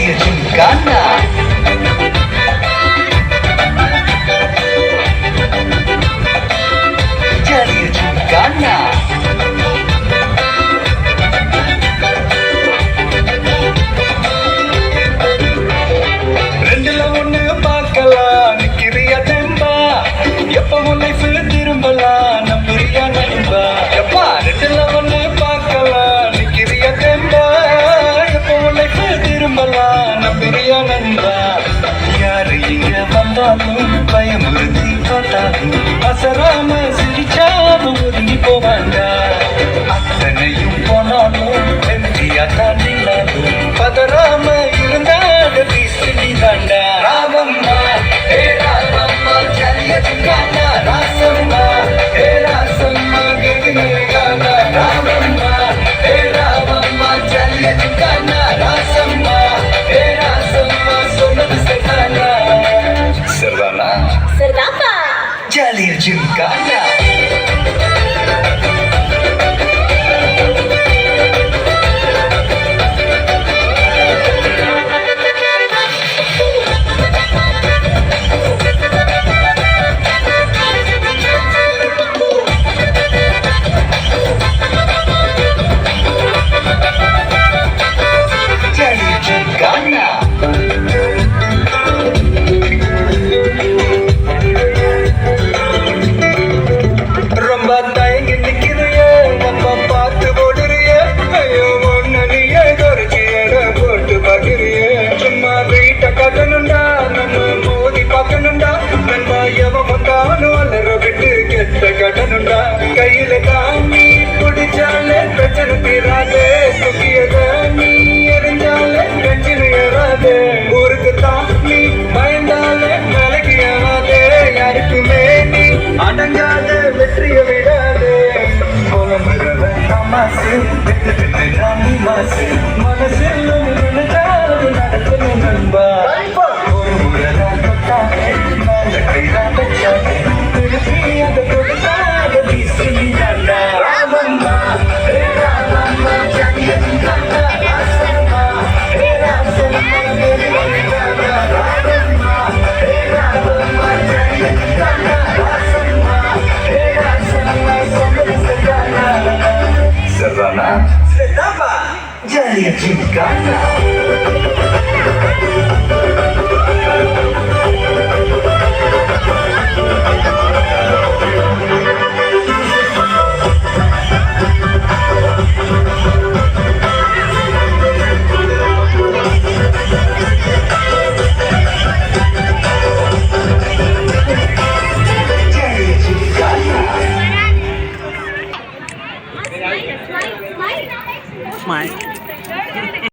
You're just gonna. பயமுறுத்தி தொட்டாது அசராம சிரிச்சா Gelircim Gamla. Gelircim Gamla. அடங்காத வெற்றியை விடாது. நம்ம சிறு மாசு. Alien Giganta.